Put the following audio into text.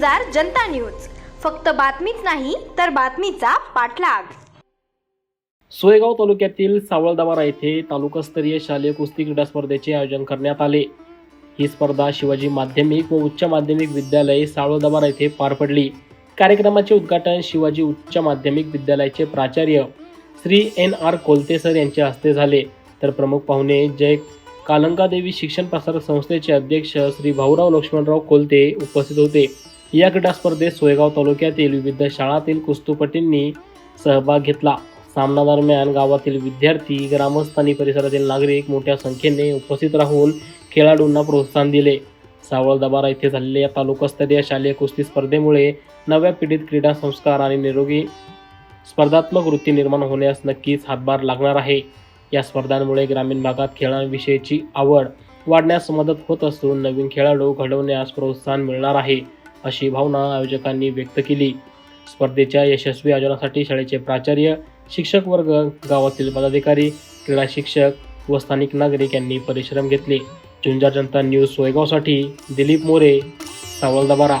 झुंजार Janata news. फक्त बातमीच नाही तर बातमीचा पाठलाग. सोयगाव तालुक्यातील सावळदाबारा येथे तालुकास्तरीय शालेय कुस्ती क्रीडा स्पर्धेचे आयोजन करण्यात आले. ही स्पर्धा शिवाजी माध्यमिक व उच्च माध्यमिक विद्यालय सावळदाबारा येथे पार पडली. कार्यक्रमाचे उद्घाटन शिवाजी उच्च माध्यमिक विद्यालयाचे प्राचार्य Shri N R Kolte sir यांच्या हस्ते झाले. तर प्रमुख पाहुणे जय कालंकादेवी शिक्षण प्रसारक संस्थेचे अध्यक्ष श्री भाऊराव लक्ष्मणराव कोलते उपस्थित होते. या क्रीडा स्पर्धेत सोयगाव तालुक्यातील विविध शाळातील कुस्तीपटींनी सहभाग घेतला. सामना दरम्यान गावातील विद्यार्थी ग्रामस्थ आणि परिसरातील नागरिक मोठ्या संख्येने उपस्थित राहून खेळाडूंना प्रोत्साहन दिले. सावळदबारा येथे झालेल्या तालुकास्तरीय शालेय कुस्ती स्पर्धेमुळे नव्या पिढीत क्रीडा संस्कार आणि निरोगी स्पर्धात्मक वृत्ती निर्माण होण्यास नक्कीच हातभार लागणार आहे. या स्पर्धांमुळे ग्रामीण भागात खेळांविषयीची आवड वाढण्यास मदत होत असून नवीन खेळाडू घडवण्यास प्रोत्साहन मिळणार आहे. अशी भावना आयोजकांनी व्यक्त केली. स्पर्धेच्या यशस्वी आयोजनासाठी शाळेचे प्राचार्य शिक्षक वर्ग गावातील पदाधिकारी क्रीडा शिक्षक व स्थानिक नागरिक यांनी परिश्रम घेतले. झुंजार जनता न्यूज सोयगावसाठी दिलीप मोरे सावळदबारा.